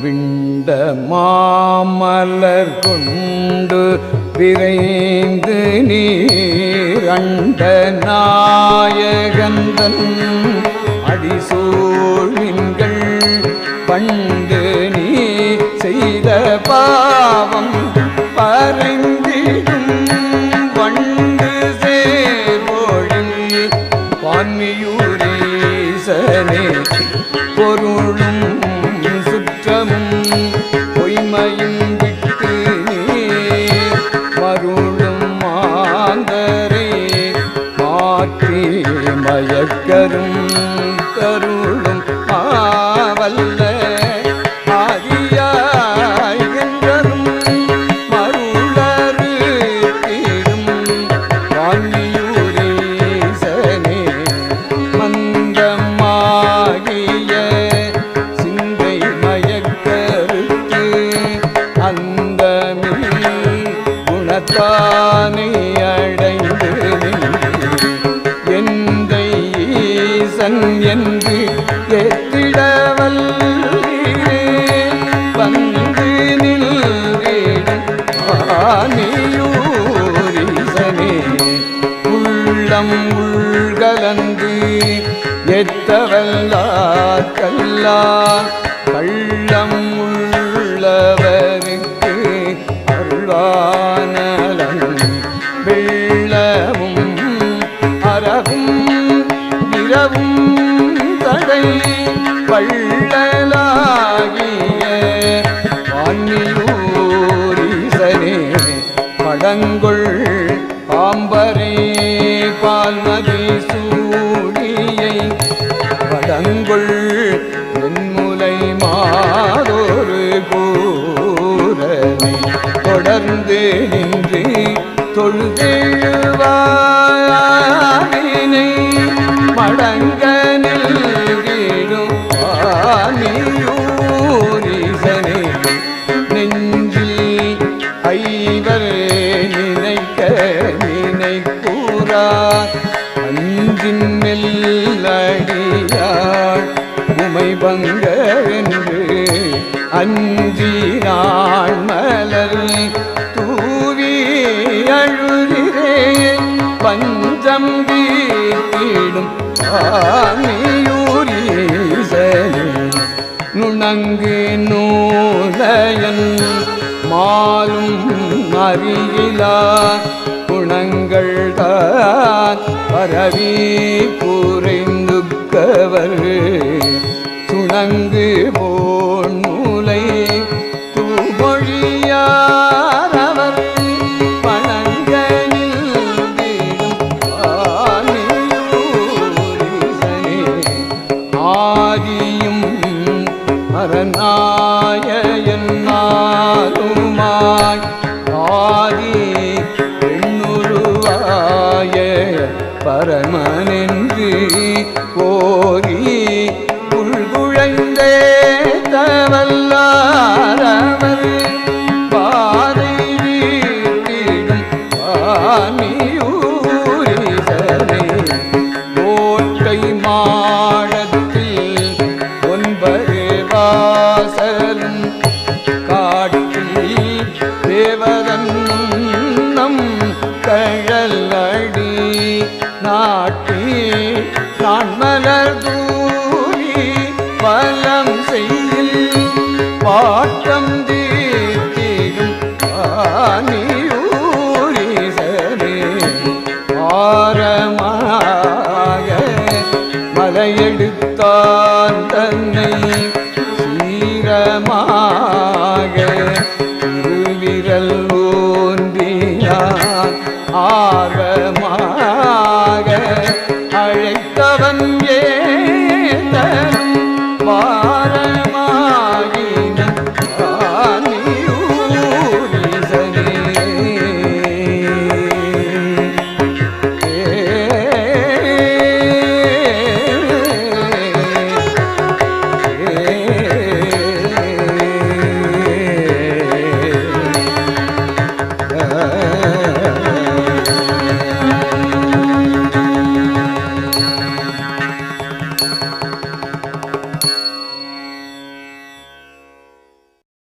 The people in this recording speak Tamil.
விண்ட மாமலர் கொண்டு விரைந்து நீரண்ட நாயகந்தன் அடிசூழ் கரும் கருளும் மாவல்ல ஆகியாயின்றரும் மருளரு தீரும் வாங்கியூரீசனே மந்தமாகிய சிந்தை மயக்கருக்கு அந்த குணத்தானே நீயூரிசனே உள்ளம் உள்கலந்து எத்தவல்லார் கல்லார் கள்ளம் உள்ளவருக்கு அருள்வானலன் வெள்ளமும் அறவும் இரவும் தடை பள்ளலா பால்மதி சூடியை படங்கொள் வெண்முலை மாதொரு கூரனை தொடர்ந்து நின்று தொழுதெழுவாயினை அஞ்சின் உமை பங்க என்று அஞ்சி நாள் மலர் தூவி அழுகிறே பஞ்சம் வீட்டிடும் ஆமியூரீசனே நுணங்கு நூலையன் மாலும் அறியிலா குணங்கள் தான் பரவி குறைந்துக்கவர் சுணங்கு போ மலர் தூரி பலம் செய்யில் பாட்டம் தீர்த்தியும் ஆனியூரிசனே ஆரமாக மலையெடுத்தான் தன்னை சீரமாக